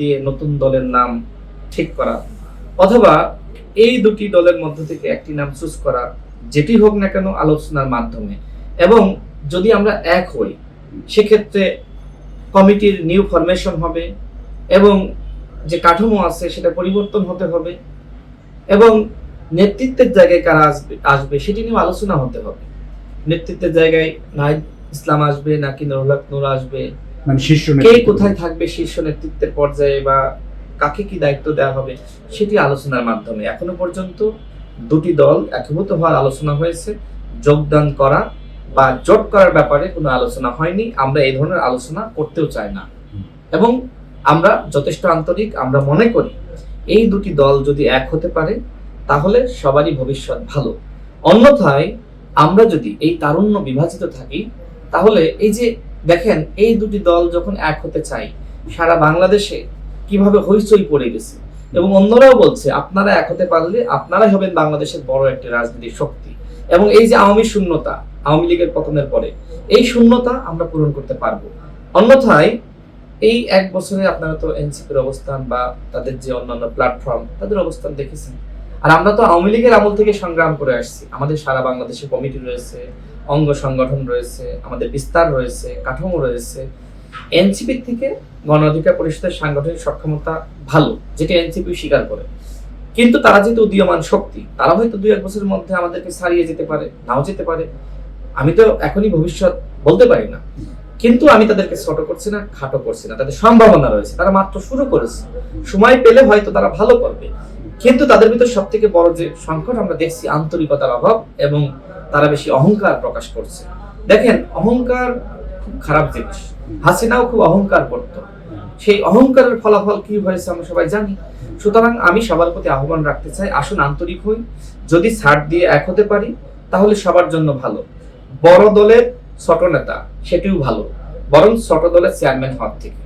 দিয়ে নতুন দলের নাম ঠিক করা, অথবা এই দুটি দলের মধ্য থেকে একটি নাম চুজ করা, যেটি হোক না কেন আলোচনার মাধ্যমে। এবং যদি আমরা এক হই, সেক্ষেত্রে কমিটির নিউ ফরমেশন হবে এবং যে কাঠামো আছে সেটা পরিবর্তন হতে হবে এবং নেতৃত্বের জায়গায় কারা আসবে আসবে সেটি নিয়ে আলোচনা হতে হবে। নেতৃত্বের জায়গায় নাহিদ ইসলাম আসবে, নাকি নুরুল হক নূর আসবে মানে শীর্ষ কে। কোথায় থাকবে শীর্ষ নেতৃত্বের পর্যায়ে বা কাকে কি দায়িত্ব দেওয়া হবে সেটি আলোচনার মাধ্যমে। এখনও পর্যন্ত দুটি দল একীভূত হওয়ার আলোচনা হয়েছে। যোগদান করা বা জোট করার ব্যাপারে কোনো আলোচনা হয়নি। আমরা এই ধরনের আলোচনা করতেও চাই না। এবং আমরা যথেষ্ট আন্তরিক আমরা মনে করি এই দুটি দল যদি এক হতে পারে তাহলে সবারই ভবিষ্যৎ ভালো। অন্যথায় আমরা যদি এই তারুণ্য বিভাজিত থাকি তাহলে এই যে দেখেন, এই দুটি দল যখন এক হতে চাই সারা বাংলাদেশে কীভাবে হইচই পড়ে গেছে। এবং অন্যরাও বলছে, আপনারা এক হতে পারলে আপনারাই হবেন বাংলাদেশের বড় একটি রাজনৈতিক শক্তি। এবং এই যে আওয়ামী শূন্যতা, আওয়ামী লীগের পতনের পরে, এই শূন্যতা আমরা পূরণ করতে পারব। অন্যথায়, এই এক বছরে আপনারা তো এনসিপির অবস্থান বা তাদের যে অন্যান্য প্ল্যাটফর্ম তাদের অবস্থান দেখেছেন। আর আমরা তো আওয়ামী লীগের আমল থেকে সংগ্রাম করে আসছি। আমাদের সারা বাংলাদেশে কমিটি রয়েছে, অঙ্গ সংগঠন রয়েছে, আমাদের বিস্তার রয়েছে, কাঠামো রয়েছে। এনসিপি থেকে গণ অধিকার পরিষদের সাংগঠনিক সক্ষমতা ভালো, যেটা এনসিপি স্বীকার করে। কিন্তু তারা যেহেতু উদীয়মান শক্তি, তারা হয়তো দুই এক বছরের মধ্যে আমাদেরকে ছাড়িয়ে যেতে পারে, নাও যেতে পারে। আমি তো এখনই ভবিষ্যৎ বলতে পারি না। কিন্তু আমি তাদেরকে ছোট করছি না, খাটো করছি না। তাদের সম্ভাবনা রয়েছে, তারা মাত্র শুরু করেছে। সময় পেলে হয়তো তারা ভালো করবে। কিন্তু তাদের ভিতর সব থেকে বড় যে সংকট, আমরা দেখছি আন্তরিকতার অভাব এবং তারা বেশি অহংকার প্রকাশ করছে। দেখেন, অহংকার খুব খারাপ জিনিস। হাসিনাও খুব অহংকার করতো। সেই অহংকারের ফলাফল কি হয়েছে আমরা সবাই জানি। সুতরাং আমি সবার প্রতি আহ্বান রাখতে চাই, আসুন আন্তরিক হই। যদি ছাড় দিয়ে এক হতে পারি, তাহলে সবার জন্য ভালো। বড় দলের ছোট নেতা, সেটিও ভালো। বরং ছোট দলের চেয়ারম্যান হওয়ার থেকে।